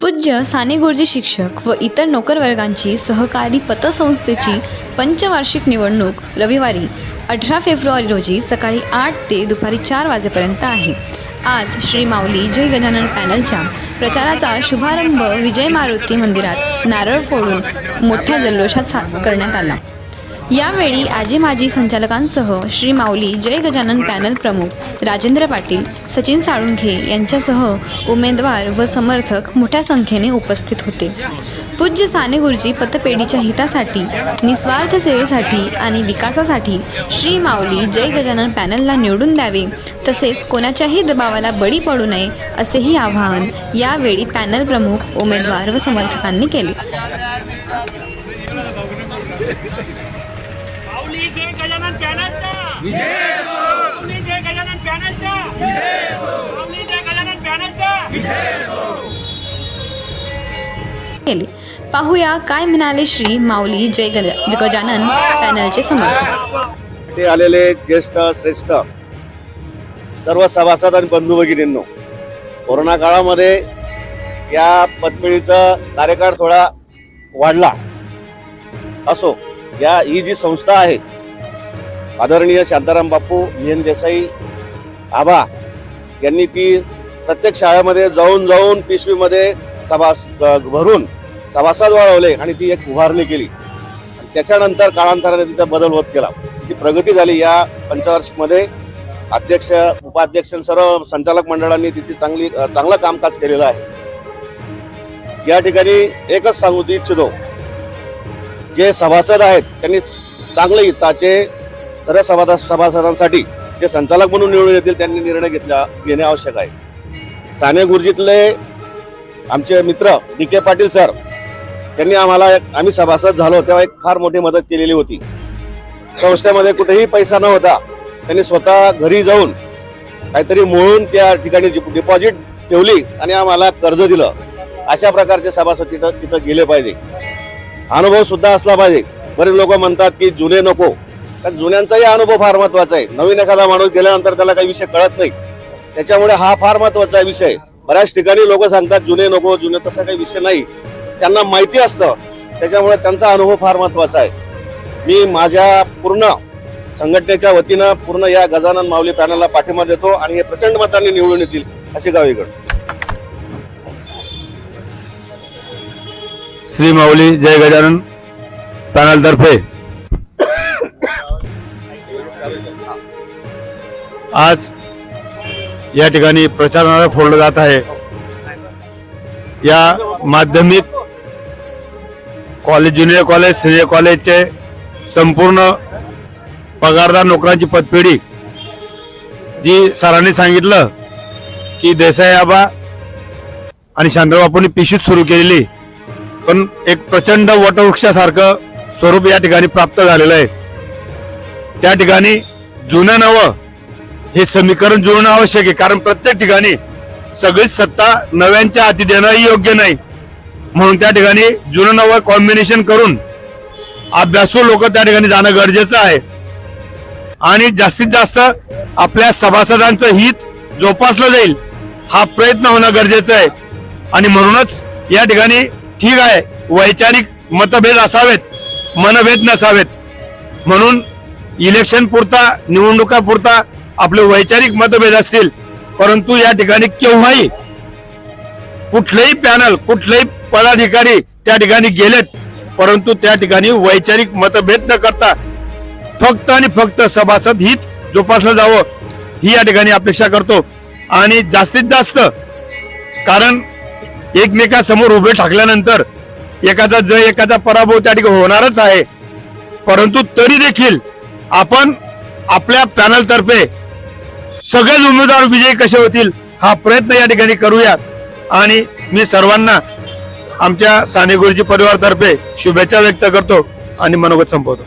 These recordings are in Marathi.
पूज्य साने गुरुजी शिक्षक व इतर नोकरवर्गांची सहकारी पतसंस्थेची पंचवार्षिक निवडणूक रविवारी अठरा फेब्रुवारी रोजी सकाळी आठ ते दुपारी चार वाजेपर्यंत आहे. आज श्री माऊली जय गजानन पॅनलच्या प्रचाराचा शुभारंभ विजय मारुती मंदिरात नारळ फोडून मोठ्या जल्लोषात सा करण्यात आला. यावेळी आजी माजी संचालकांसह श्री माऊली जय गजानन पॅनल प्रमुख राजेंद्र पाटील सचिन साळुंखे यांच्यासह उमेदवार व समर्थक मोठ्या संख्येने उपस्थित होते. पूज्य साने गुरुजी पतपेढीच्या हितासाठी निस्वार्थ सेवेसाठी आणि विकासासाठी श्री माऊली जय गजानन पॅनलला निवडून द्यावे तसेच कोणाच्याही दबावाला बळी पडू नये असेही आवाहन यावेळी पॅनल प्रमुख उमेदवार व समर्थकांनी केले. माऊली जय गजानन पॅनलचा जय गजानन पॅनलचा जय गजानन पॅनलचा केले पाहूया काय म्हणाले श्री माऊली जय गज गजानन पॅनलचे समर्थक. ते आलेले ज्येष्ठ श्रेष्ठ सर्व सभासद आणि बंधू भगिनींनो कोरोना काळामध्ये या पतपेढीचा कार्यकाळ थोडा वाढला असो या ही जी संस्था आहे आदरणीय शांताराम बापू एन देसाई आबा यांनी ती प्रत्येक शाळेमध्ये जाऊन जाऊन पिशवीमध्ये सभास भरून सभासद वाढवले आणि ती एक उभारणी केली. त्याच्यानंतर काळांतराने तिचा बदल होत केला तिची प्रगती झाली या पंचवार्षिकमध्ये. अध्यक्ष उपाध्यक्ष सर्व संचालक मंडळांनी तिची चांगली चांगलं कामकाज केलेलं आहे. या ठिकाणी एकच सांगू इच्छितो. जे सभासद आहेत त्यांनी चांगले हिताचे सर्व सभा सभासदांसाठी जे संचालक म्हणून निवडून येतील त्यांनी निर्णय घेतला घेणे आवश्यक आहे. साने गुरुजीतले आमचे मित्र डी के पाटील सर त्यांनी आम्हाला एक- आम्ही सभासद झालो तेव्हा एक फार मोठी मदत केलेली होती. संस्थेमध्ये कुठेही पैसा न होता त्यांनी स्वतः घरी जाऊन काहीतरी मोळून त्या ठिकाणी डिपॉझिट ठेवली आणि आम्हाला कर्ज दिलं. अशा प्रकारचे सभासद तिथं तिथं गेले पाहिजे. अनुभव सुद्धा असला पाहिजे. बरेच लोक म्हणतात की जुने नको. कारण जुन्यांचाही अनुभव फार महत्त्वाचा आहे. नवीन एखादा माणूस गेल्यानंतर त्याला काही विषय कळत नाही. त्याच्यामुळे हा फार महत्त्वाचा विषय बऱ्याच ठिकाणी लोक सांगतात जुने नको जुने तसा काही विषय नाही. त्यांना माहिती असतं. त्याच्यामुळे त्यांचा अनुभव फार महत्त्वाचा आहे. मी माझ्या पूर्ण संघटनेच्या वतीनं पूर्ण या गजानन माऊली पॅनलला पाठिंबा देतो आणि हे प्रचंड मतांनी निवडून येतील अशी गावीकडे श्री माऊली जय गजानन पॅनलतर्फे आज या ठिकाणी प्रचारणाला फोडलं जात आहे. या माध्यमिक कॉलेज ज्युनियर कॉलेज सिनियर कॉलेजचे संपूर्ण पगारदार नोकरांची पतपेढी. जी सरांनी सांगितलं की देसाई आबा आणि शांतबापूंनी पिशीच सुरू केलेली पण एक प्रचंड वटवृक्षासारखं स्वरूप या ठिकाणी प्राप्त झालेलं आहे. त्या ठिकाणी जुनं नवं हे समीकरण जुळणं आवश्यक आहे कारण प्रत्येक ठिकाणी सगळीच सत्ता नव्यांच्या हाती देणंही योग्य नाही. म्हणून त्या ठिकाणी जुनं नवं कॉम्बिनेशन करून अभ्यासू लोक त्या ठिकाणी जाणं गरजेचं आहे. आणि जास्तीत जास्त आपल्या सभासदांचं हित जोपासलं जाईल हा प्रयत्न होणं गरजेचं आहे. आणि म्हणूनच या ठिकाणी ठीक आहे. वैचारिक मतभेद असावेत मनभेद नसावेत. म्हणून इलेक्शन पुरता निवडणुका पुरता आपले वैचारिक मतभेद असतील. परंतु या ठिकाणी केव्हाही कुठलेही पॅनल कुठलेही पदाधिकारी त्या ठिकाणी गेलेत. परंतु त्या ठिकाणी वैचारिक मतभेद न करता फक्त आणि फक्त सभासद हीच जोपासलं जावं ही या ठिकाणी अपेक्षा करतो. आणि जास्तीत जास्त कारण एकमेकासमोर उभे ठाकल्यानंतर एकाचा जय एकाचा पराभव त्या ठिकाणी होणारच आहे. परंतु तरी देखील आपण आपल्या पॅनल तर्फे सगळेच उमेदवार विजयी कसे होतील हा प्रयत्न या ठिकाणी करूया. आणि मी सर्वांना आमच्या साने गुरुजी परिवारातर्फे शुभेच्छा व्यक्त करतो आणि मनोगत संपवतो.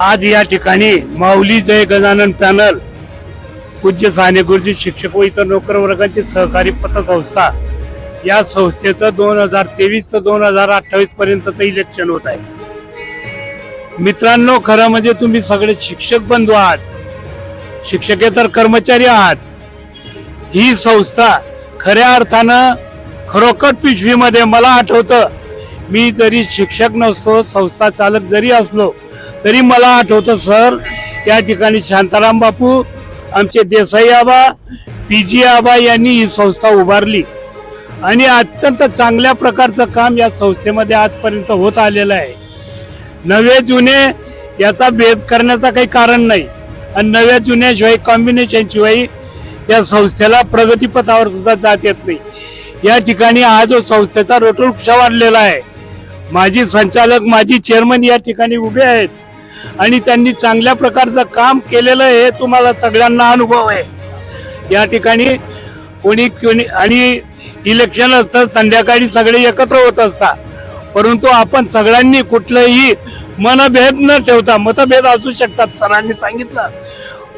आज या ठिकाणी माऊली जय गजानन पॅनल पूज्य साने गुरुजी शिक्षक व इतर नोकर वर्गाची सहकारी पतसंस्था या संस्थेचं दोन हजार तेवीस ते दोन हजार अठ्ठावीस पर्यंतचं इलेक्शन होत आहे. मित्रांनो खरं म्हणजे तुम्ही सगळे शिक्षक बंधू आहात. शिक्षकेतर कर्मचारी आहात. ही संस्था खऱ्या अर्थानं खरोखर पिशवीमध्ये मला आठवतं. मी जरी शिक्षक नसतो संस्था चालक जरी असलो तरी मला आठवतं सर त्या ठिकाणी शांताराम बापू आमचे देसाई आबा पी जी आबा यांनी ही संस्था उभारली. आणि अत्यंत चांगल्या प्रकारचं काम या संस्थेमध्ये आजपर्यंत होत आलेलं आहे. नवे जुने याचा भेद करण्याचा काही कारण नाही. आणि नव्या जुन्याशिवाय कॉम्बिनेशनशिवाय या संस्थेला प्रगतीपथावर सुद्धा जात येत नाही. या ठिकाणी हा जो संस्थेचा रोटवृक्ष वाढलेला आहे माजी संचालक माजी चेअरमन या ठिकाणी उभे आहेत. आणि त्यांनी चांगल्या प्रकारचं काम केलेलं आहे हे तुम्हाला सगळ्यांना अनुभव आहे. या ठिकाणी कोणी कोणी आणि इलेक्शन असतं संध्याकाळी सगळे एकत्र होत असतात. परंतु आपण सगळ्यांनी कुठलंही मनभेद न ठेवता मतभेद असू शकतात सरांनी सांगितलं.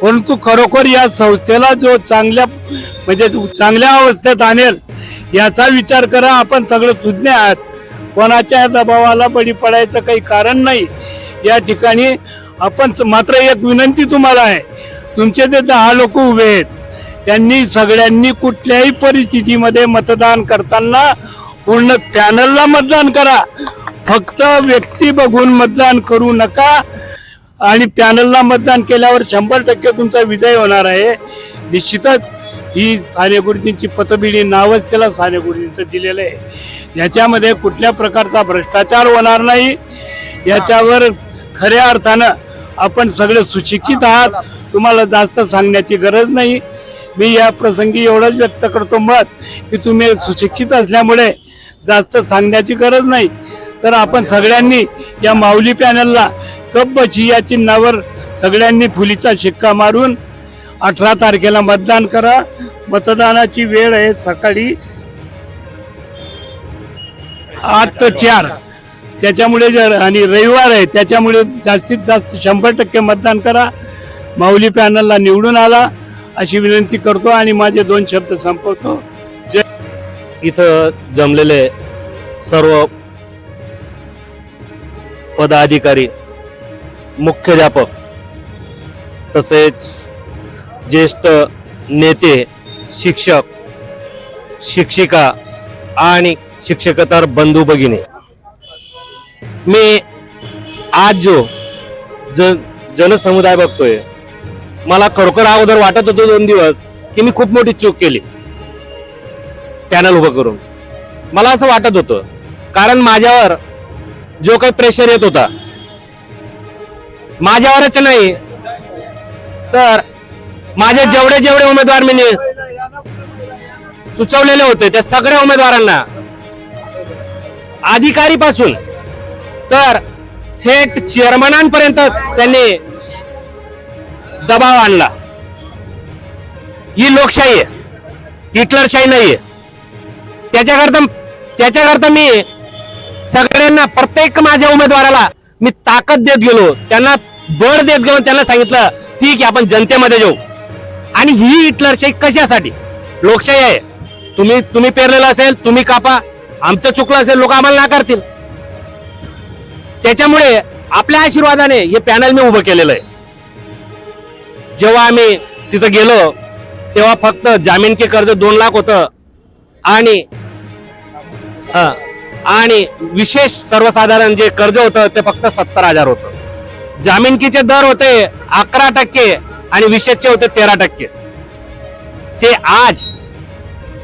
परंतु खरोखर या संस्थेला जो चांगल्या म्हणजे चांगल्या अवस्थेत आणेल याचा विचार करा आपण सगळं सुज्ञ आहात. कोणाच्या दबावाला बळी पडायचं काही कारण नाही. या ठिकाणी आपण मात्र एक विनंती तुम्हाला आहे. तुमचे ते दहा लोक उभे आहेत. त्यांनी सगळ्यांनी कुठल्याही परिस्थितीमध्ये मतदान करताना पूर्ण पॅनलला मतदान करा. फक्त व्यक्ती बघून मतदान करू नका. आणि पॅनलला मतदान केल्यावर शंभर टक्के तुमचा विजय होणार आहे. निश्चितच ही साने गुरुजींची पतबिडी नावच त्याला साने गुरुजींचं दिलेलं आहे. याच्यामध्ये कुठल्या प्रकारचा भ्रष्टाचार होणार नाही. याच्यावर खऱ्या अर्थानं आपण सगळे सुशिक्षित आहात. तुम्हाला जास्त सांगण्याची गरज नाही. मी या प्रसंगी एवढंच व्यक्त करतो मत की तुम्ही सुशिक्षित असल्यामुळे जास्त सांगण्याची गरज नाही. तर आपण सगळ्यांनी या माऊली पॅनलला कब्बची या चिन्हावर सगळ्यांनी फुलीचा शिक्का मारून अठरा तारखेला मतदान करा. मतदानाची वेळ आहे सकाळी आठ ते चार. त्याच्यामुळे जर आणि रविवार आहे त्याच्यामुळे जास्तीत जास्त शंभर टक्के मतदान करा. माऊली पॅनलला निवडून आला. अशी विनंती करतो आणि माझे दोन शब्द संपवतो. जे इथं जमलेले सर्व पदाधिकारी मुख्याध्यापक तसेच ज्येष्ठ नेते शिक्षक शिक्षिका आणि शिक्षकतर बंधू भगिनी मी आज जो जन जनसमुदाय बघतोय मला खरोखर अगोदर वाटत होतो दोन दिवस की मी खूप मोठी चूक केली. पॅनल उभं करून. मला असं वाटत होतं कारण माझ्यावर जो काही प्रेशर येत होता माझ्यावरच नाही तर माझे जेवढे जेवढे उमेदवार मी सुचवलेले होते त्या सगळ्या उमेदवारांना अधिकारी पासून तर थेट चेअरमनांपर्यंत त्यांनी दबाव आणला. ही लोकशाही आहे. हिटलरशाही नाहीये त्याच्याकरता त्याच्याकरता मी सगळ्यांना प्रत्येक माझ्या उमेदवाराला मी ताकद देत गेलो. त्यांना बळ देत गेलो. त्यांना सांगितलं ठीक आहे आपण जनतेमध्ये जाऊ. आणि ही हिटलरशाही कशासाठी? लोकशाही आहे. तुम्ही तुम्ही पेरलेलं असेल तुम्ही कापा. आमचं चुकलं असेल लोक आम्हाला नाकारतील. त्याच्यामुळे आपल्या आशीर्वादाने हे पॅनल मी उभं केलेलं आहे. जेव्हा आम्ही तिथं गेलो तेव्हा फक्त जामीनचे कर्ज दोन लाख होतं. आणि आणि विशेष सर्वसाधारण जे कर्ज होतं ते फक्त सत्तर हजार होतं. जामीनकीचे दर होते अकरा टक्के आणि विशेषचे होते तेरा टक्के. ते आज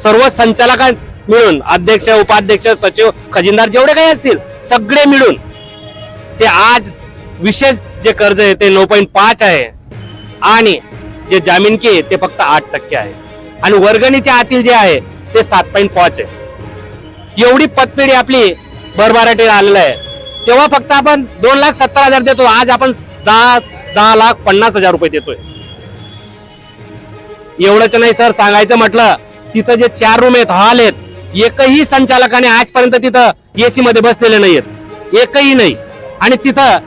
सर्व संचालक मिळून अध्यक्ष उपाध्यक्ष सचिव खजिनदार जेवढे काही असतील सगळे मिळून ते आज विशेष जे कर्ज आहे ते नऊ पॉईंट पाच आहे. आणि जे जामीनकी आहे ते फक्त आठ टक्के आहे. आणि वर्गणीच्या आतील जे आहे ते सात पॉईंट पाच आहे. एवढी पतपिढी आपली भरभराटी आलेलं आहे. तेव्हा फक्त आपण दोन लाख सत्तर हजार देतो आज आपण दहा दहा लाख पन्नास हजार रुपये देतोय. एवढंच नाही सर सांगायचं म्हटलं तिथं जे चार रूम आहेत हॉल आहेत एकही संचालकाने आजपर्यंत तिथं एसी मध्ये बसलेले नाहीयेत. एकही नाही. आणि तिथं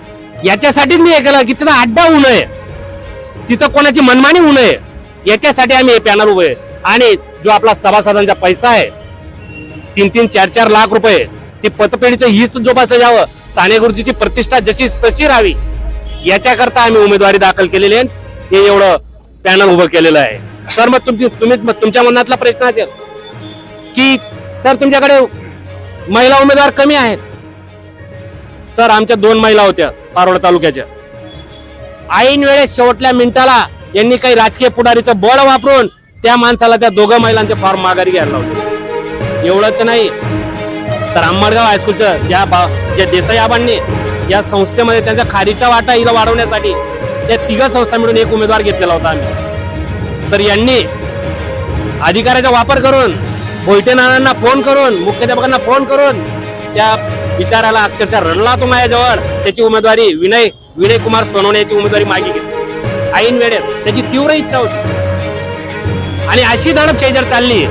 याच्यासाठीच मी हे केलं की तिथं अड्डा होऊ नये. तिथं कोणाची मनमानी होऊ नये. याच्यासाठी आम्ही हे पॅनल उभे आहे. आणि जो आपला सभासदांचा पैसा आहे तीन तीन चार चार लाख रुपये ती पतपेढीचं हीच जोपासलं जावं. साने गुरुजीची प्रतिष्ठा जशी तशी राहावी याच्याकरता आम्ही उमेदवारी दाखल केलेली आहे. हे एवढं पॅनल उभं केलेलं आहे. सर मग तुमची तुम्ही तुमच्या मनातला प्रश्न असेल की सर तुमच्याकडे महिला उमेदवार कमी आहेत. सर आमच्या दोन महिला होत्या पारोड तालुक्याच्या. ऐन वेळेस शेवटल्या मिनिटाला यांनी काही राजकीय पुढारीचं बळ वापरून त्या माणसाला त्या दोघं महिलांचे फॉर्म माघारी घ्यायला लावले. एवढंच नाही तर आंबडगाव हायस्कूलचं ज्या बा ज्या देसाई आबांनी या संस्थेमध्ये त्यांचा खारीचा वाटा हिला वाढवण्यासाठी त्या तिघा संस्था मिळून एक उमेदवार घेतलेला होता आम्ही. तर यांनी अधिकाराचा वापर करून भोयटेनानांना फोन करून मुख्याध्यापकांना फोन करून त्या विचाराला अक्षरशः रडला तो माझ्याजवळ. त्याची उमेदवारी विनय विनय कुमार सोनवणे याची उमेदवारी मागे घेतली. ऐन वेळेत त्याची तीव्र इच्छा होती. आणि अशी धडप जर चालली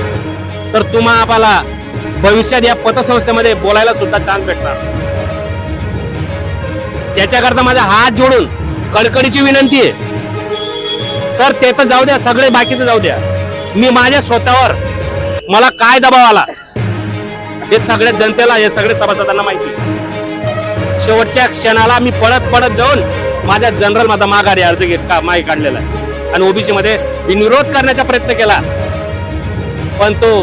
तर तुम्हा आम्हाला भविष्यात या पतसंस्थेमध्ये बोलायला सुद्धा चान्स भेटणार. त्याच्याकरता माझा हात जोडून कडकडीची विनंती आहे. सर ते तर जाऊ द्या सगळे बाकीचं जाऊ द्या. मी माझ्या स्वतःवर मला काय दबाव आला हे सगळ्या जनतेला हे सगळे सभासदांना माहिती आहे. शेवटच्या क्षणाला मी पळत पळत जाऊन माझ्या जनरल माझा माघारी अर्ज घेत का मागे काढलेला आहे. आणि ओबीसी मध्ये विरोध करण्याचा प्रयत्न केला. पण तो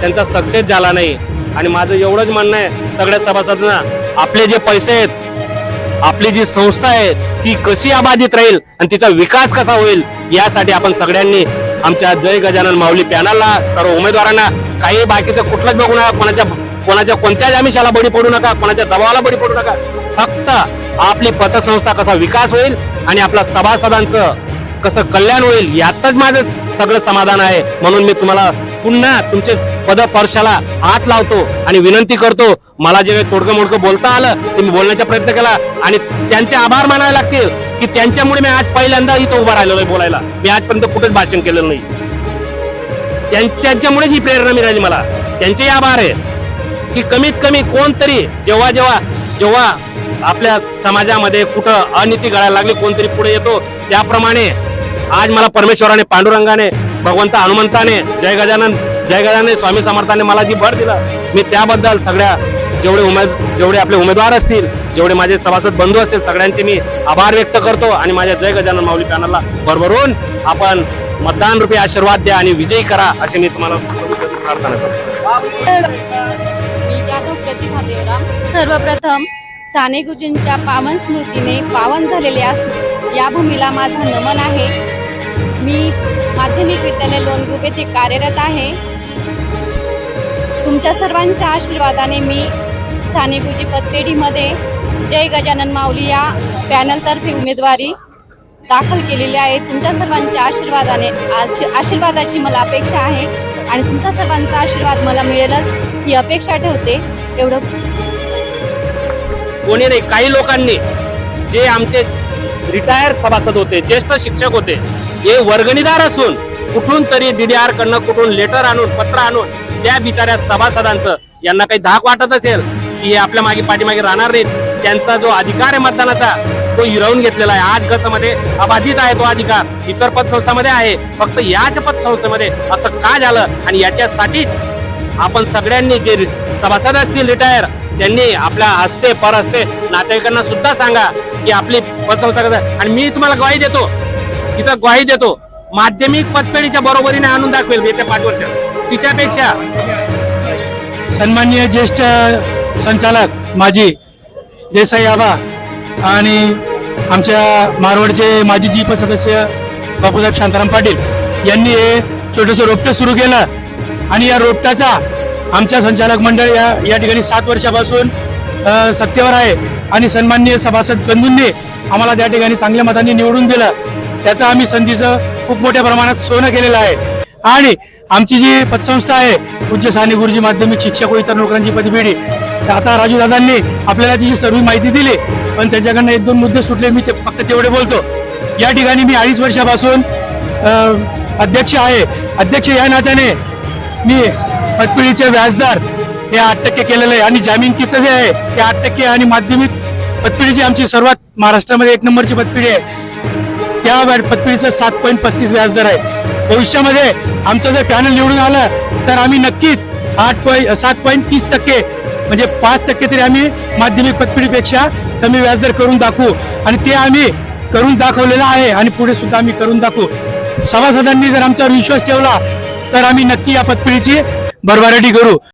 त्यांचा सक्सेस झाला नाही. आणि माझं एवढंच म्हणणं आहे सगळ्या सभासदांना आपले जे पैसे आहेत आपली जी संस्था आहे ती कशी अबाधित राहील आणि तिचा विकास कसा होईल यासाठी आपण सगळ्यांनी आमच्या जय गजानन माऊली पॅनलला सर्व उमेदवारांना काही बाकीचं कुठलंच बघू नका कोणाच्या कोणाच्या कोणत्याच आमिषाला बळी पडू नका कोणाच्या दबावाला बळी पडू नका. फक्त आपली पतसंस्था कसा विकास होईल आणि आपल्या सभासदांचं कसं कल्याण होईल यातच माझं सगळं समाधान आहे. म्हणून मी तुम्हाला पुन्हा तुमचे पदपर्शाला हात लावतो आणि विनंती करतो. मला जे तोडकं मोडकं बोलता आलं ते मी बोलण्याचा प्रयत्न केला आणि त्यांचे आभार मानावे लागतील की त्यांच्यामुळे मी आज पहिल्यांदा इथं उभा राहिलेलो आहे बोलायला. मी आजपर्यंत कुठेच भाषण केलेलं नाही. त्यांच्यामुळेच ही प्रेरणा मिळाली मला. त्यांचेही आभार आहे. की कमीत कमी कोणतरी जेव्हा जेव्हा जेव्हा आपल्या समाजामध्ये कुठं अनिती गळायला लागली कोणतरी पुढे येतो त्याप्रमाणे आज मला परमेश्वराने पांडुरंगाने भगवंत हनुमंताने जय गजानन जय गजानन स्वामी समर्थाने मला जी भर दिला. मी त्याबद्दल सगळ्या जेवढे उमेद जेवढे आपले उमेदवार असतील जेवढे माझे सभासद बंधू असतील सगळ्यांचे मी आभार व्यक्त करतो आणि माझ्या जय गजानन माऊली पॅनलला भरभरून आपण मतदान रूपी आशीर्वाद द्या आणि विजयी करा अशी मी तुम्हाला प्रार्थना करतो. सर्वप्रथम साने गुरुजींच्या पावन स्मृतीने पावन झालेल्या या भूमीला माझा नमन आहे. मी माध्यमिक विद्यालय लोणगुप येथे कार्यरत आहे. तुमच्या सर्वांच्या आशीर्वादाने मी साने गुरुजी पतपेढीमध्ये जय गजानन माऊली या पॅनलतर्फे उमेदवारी दाखल केलेली आहे. तुमच्या सर्वांच्या आशीर्वादाने आशी- आशीर्वादाची मला अपेक्षा आहे आणि तुमच्या सर्वांचा आशीर्वाद मला मिळेलच ही अपेक्षा ठेवते. एवढं कोणी नाही काही लोकांनी जे आमचे रिटायर सभासद होते ज्येष्ठ शिक्षक होते हे वर्गणीदार असून कुठून तरी डीडीआर कडनं कुठून लेटर आणून पत्र आणून त्या बिचाऱ्या सभासदांचं यांना काही धाक वाटत असेल की हे आपल्या मागे पाठीमागे राहणार नाहीत. त्यांचा जो अधिकार आहे मतदानाचा तो हिरावून घेतलेला आहे. आज गसमध्ये अबाधित आहे तो अधिकार. इतर पतसंस्थामध्ये आहे. फक्त याच पतसंस्थेमध्ये असं का झालं? आणि याच्यासाठीच आपण सगळ्यांनी जे सभासद असतील रिटायर त्यांनी आपल्या हस्ते परहस्ते नातेवाईकांना सुद्धा सांगा की आपली पतसंस्था कसं आणि मी तुम्हाला ग्वाही देतो तिथं ग्वाही देतो माध्यमिक पतपेढीच्या बरोबरीने आणून दाखवेल येत्या पाच वर्षात. तिच्यापेक्षा सन्माननीय ज्येष्ठ संचालक माजी देसाई आबा आणि आमच्या मारवाडचे माजी जीप सदस्य बापूसाहेब शांताराम पाटील यांनी हे छोटंसं रोपटं सुरू केलं. आणि या रोपट्याचा आमच्या संचालक मंडळ या या ठिकाणी सात वर्षापासून सत्तेवर आहे आणि सन्माननीय सभासद बंधूंनी आम्हाला त्या ठिकाणी चांगल्या मतांनी निवडून दिलं. त्याचं आम्ही संधीचं खूप मोठ्या प्रमाणात सोनं केलेलं आहे. आणि आमची जी पतसंस्था आहे पूज्य साने गुरुजी माध्यमिक शिक्षक व इतर नोकऱ्यांची पदपेढी आता राजू दादांनी आपल्याला तिची सर्व माहिती दिली पण त्यांच्याकडनं एक दोन मुद्दे सुटले मी ते फक्त तेवढे बोलतो. या ठिकाणी मी अडीच वर्षापासून अध्यक्ष आहे. अध्यक्ष या नात्याने मी पतपिढीचे व्याजदर हे आठ टक्के केलेलं आहे आणि जामीनकीचं जे आहे. ते आठ टक्के आणि माध्यमिक पतपिढीची आमची सर्वात महाराष्ट्रामध्ये एक नंबरची पतपिढी आहे. त्या पतपिढीचं सात पॉईंट पस्तीस व्याजदर आहे. भविष्यामध्ये आमचं जर पॅनल निवडून आलं तर आम्ही नक्कीच आठ पॉईंट सात पॉईंट तीस टक्के म्हणजे पाच टक्के तरी आम्ही माध्यमिक पतपिढीपेक्षा कमी व्याजदर करून दाखवू. आणि ते आम्ही करून दाखवलेलं आहे आणि पुढे सुद्धा आम्ही करून दाखवू. सभासदांनी जर आमच्यावर विश्वास ठेवला तर आम्ही नक्की या पतपिढीची भरभराटी करू.